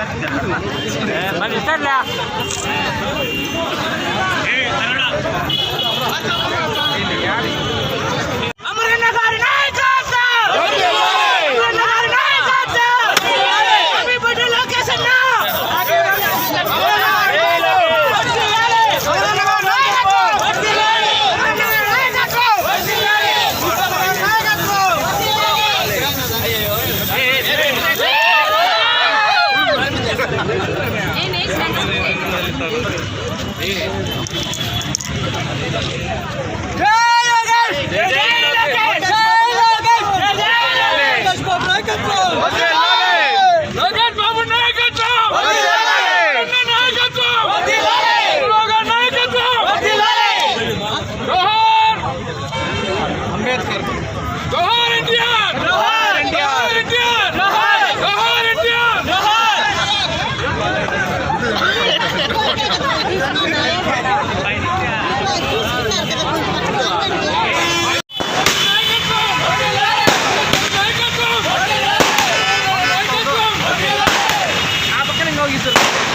Eh, మరి ఇస్తారులే చేస్తారు జై ಹೋಗಿತ್ತು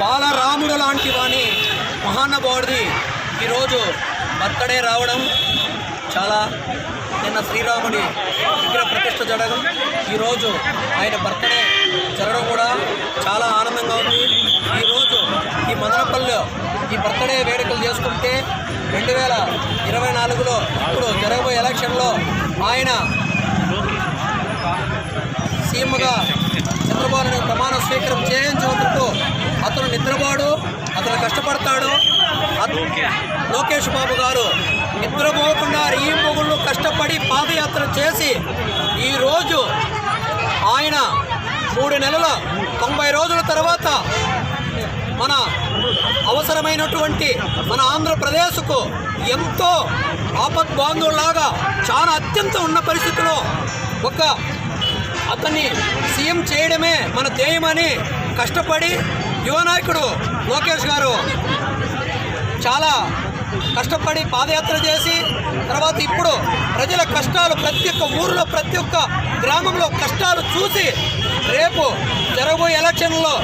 బాలరాముడు లాంటి వాణి మహానుభావుడిది ఈరోజు బర్త్డే రావడం చాలా నిన్న శ్రీరాముడి విగ్రహ ప్రతిష్ట జరగడం. ఈరోజు ఆయన బర్త్డే జరగడం కూడా చాలా ఆనందంగా ఉంది. ఈరోజు ఈ మదనపల్లిలో ఈ బర్త్డే వేడుకలు చేసుకుంటే రెండు వేల ఇరవై నాలుగులో ఇప్పుడు జరగబోయే ఎలక్షన్లో ఆయన సీఎంగా చంద్రబాబు నాయుడు ప్రమాణ స్వీకారం చేయించినందుకు అతను నిద్రపోడు అతను కష్టపడతాడు. లోకేష్ బాబు గారు నిద్రపోకుండా ఈ మొగుళ్ళు కష్టపడి పాదయాత్ర చేసి ఈరోజు ఆయన మూడు నెలల తొంభై రోజుల తర్వాత మన అవసరమైనటువంటి మన ఆంధ్రప్రదేశ్కు ఎంతో ఆపద్బాంధువులాగా చాలా అత్యంత ఉన్న పరిస్థితిలో ఒక అతన్ని సీఎం చేయడమే మన ధ్యేయమని కష్టపడి యువ నాయకుడు లోకేష్ గారు చాలా కష్టపడి పాదయాత్ర చేసి తర్వాత ఇప్పుడు ప్రజల కష్టాలు ప్రతి ఒక్క ఊరిలో ప్రతి ఒక్క గ్రామంలో కష్టాలు చూసి రేపు జరగబోయే ఎలక్షన్లో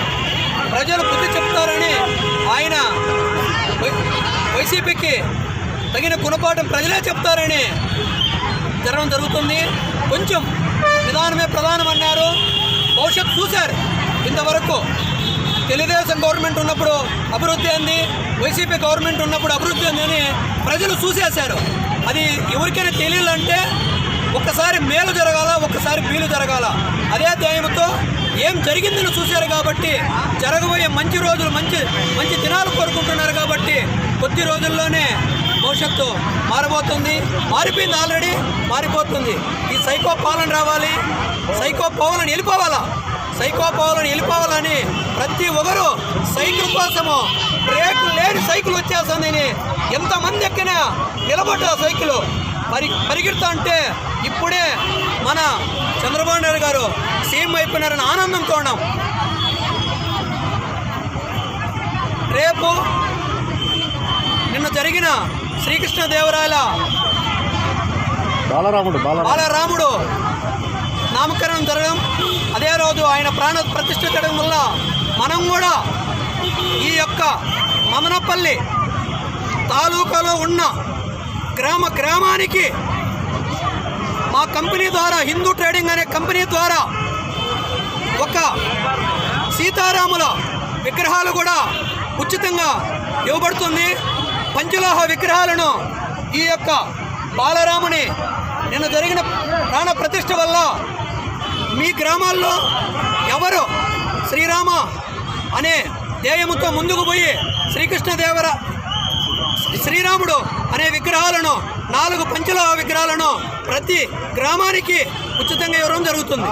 ప్రజలు బుద్ధి చెప్తారని ఆయన వై- వైసీపీకి తగిన గుణపాఠం ప్రజలే చెప్తారని జరగడం జరుగుతుంది. కొంచెం నిదానమే ప్రధానం అన్నారు భవిష్యత్తు చూశారు. ఇంతవరకు తెలుగుదేశం గవర్నమెంట్ ఉన్నప్పుడు అభివృద్ధి అంది వైసీపీ గవర్నమెంట్ ఉన్నప్పుడు అభివృద్ధి అందని ప్రజలు చూసేశారు. అది ఎవరికైనా తెలియాలంటే ఒక్కసారి మేలు జరగాల ఒక్కసారి బీలు జరగాల. అదే ధ్యేయంతో ఏం జరిగిందని చూశారు కాబట్టి జరగబోయే మంచి రోజులు మంచి మంచి దినాలు కోరుకుంటున్నారు కాబట్టి కొద్ది రోజుల్లోనే భవిష్యత్తు మారబోతుంది. మారిపోయింది ఆల్రెడీ మారిపోతుంది. ఈ సైకో పాలన రావాలి. సైకో పవన్ వెళ్ళిపోవాలా సైకో పవన్ వెళ్ళిపోవాలని ప్రతి ఒక్కరు సైకిల్ కోసము బ్రేక్ లేని సైకిల్ వచ్చేస్తుందని ఎంతమంది ఎక్కినా నిలబడ్డ సైకిల్ పరి పరిగెడతా అంటే ఇప్పుడే మన చంద్రబాబు నాయుడు గారు సీఎం అయిపోయినారని ఆనందంతో ఉన్నాం రేపు నిన్న జరిగిన శ్రీకృష్ణదేవరాయల బాలరాముడు బాలరాముడు. బాలరాముడు నామకరణం జరగడం. అదే రోజు ఆయన ప్రాణ ప్రతిష్ఠించడం వల్ల మనం కూడా ఈ యొక్క మమనపల్లి తాలూకాలో ఉన్న గ్రామ గ్రామానికి మా కంపెనీ ద్వారా హిందూ ట్రేడింగ్ అనే కంపెనీ ద్వారా ఒక సీతారాముల విగ్రహాలు కూడా ఉచితంగా ఇవ్వబడుతుంది. పంచలోహ విగ్రహాలను ఈ యొక్క బాలరాముని నిన్న జరిగిన ప్రాణ ప్రతిష్ఠ వల్ల మీ గ్రామాల్లో ఎవరు శ్రీరామ అనే ధ్యేయముతో ముందుకు పోయి శ్రీకృష్ణదేవర శ్రీరాముడు అనే విగ్రహాలను నాలుగు పంచలోహ విగ్రహాలను ప్రతి గ్రామానికి ఉచితంగా ఇవ్వడం జరుగుతుంది.